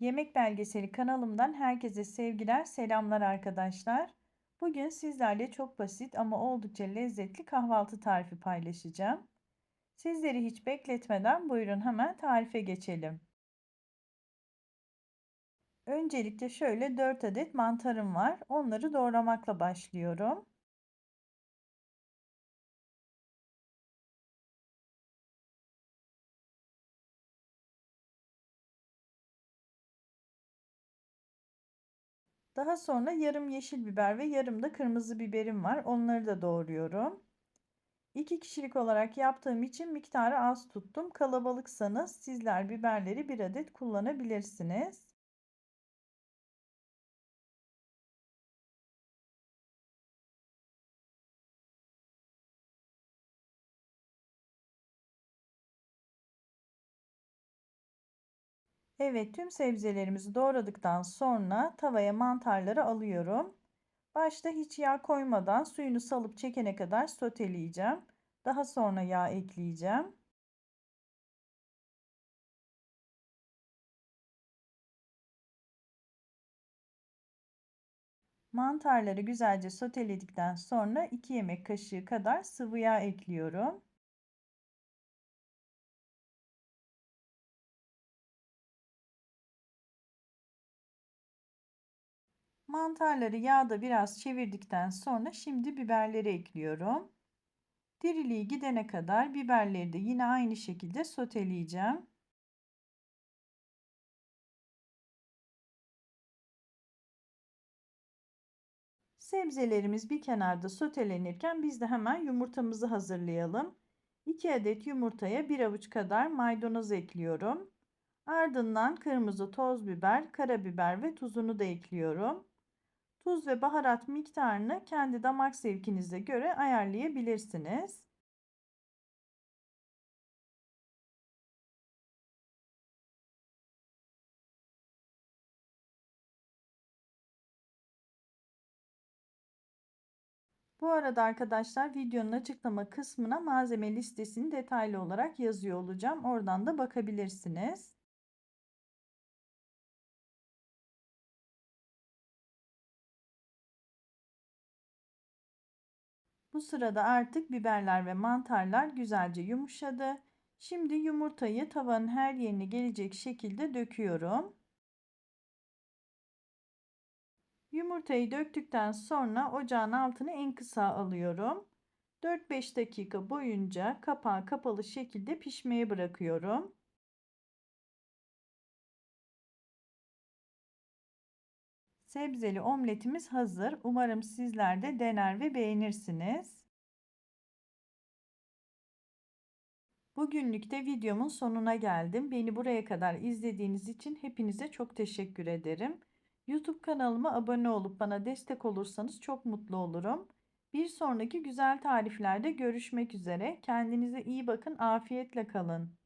Yemek Belgeseli kanalımdan herkese sevgiler, selamlar arkadaşlar. Bugün sizlerle çok basit ama oldukça lezzetli kahvaltı tarifi paylaşacağım. Sizleri hiç bekletmeden buyurun hemen tarife geçelim. Öncelikle şöyle 4 adet mantarım var. Onları doğramakla başlıyorum. Daha sonra yarım yeşil biber ve yarım da kırmızı biberim var. Onları da doğruyorum. 2 kişilik olarak yaptığım için miktarı az tuttum. Kalabalıksanız sizler biberleri bir adet kullanabilirsiniz. Evet, tüm sebzelerimizi doğradıktan sonra tavaya mantarları alıyorum. Başta hiç yağ koymadan suyunu salıp çekene kadar soteleyeceğim. Daha sonra yağ ekleyeceğim. Mantarları güzelce soteledikten sonra 2 yemek kaşığı kadar sıvı yağ ekliyorum. Mantarları yağda biraz çevirdikten sonra şimdi biberleri ekliyorum. Diriliği gidene kadar biberleri de yine aynı şekilde soteleyeceğim. Sebzelerimiz bir kenarda sotelenirken biz de hemen yumurtamızı hazırlayalım. 2 adet yumurtaya 1 avuç kadar maydanoz ekliyorum. Ardından kırmızı toz biber, karabiber ve tuzunu da ekliyorum. Tuz ve baharat miktarını kendi damak zevkinize göre ayarlayabilirsiniz. Bu arada arkadaşlar videonun açıklama kısmına malzeme listesini detaylı olarak yazıyor olacağım. Oradan da bakabilirsiniz. Bu sırada artık biberler ve mantarlar güzelce yumuşadı. Şimdi yumurtayı tavanın her yerine gelecek şekilde döküyorum. Yumurtayı döktükten sonra ocağın altını en kısa alıyorum. 4-5 dakika boyunca kapağı kapalı şekilde pişmeye bırakıyorum. Sebzeli omletimiz hazır. Umarım sizler de dener ve beğenirsiniz. Bugünlük de videomun sonuna geldim. Beni buraya kadar izlediğiniz için hepinize çok teşekkür ederim. YouTube kanalıma abone olup bana destek olursanız çok mutlu olurum. Bir sonraki güzel tariflerde görüşmek üzere. Kendinize iyi bakın. Afiyetle kalın.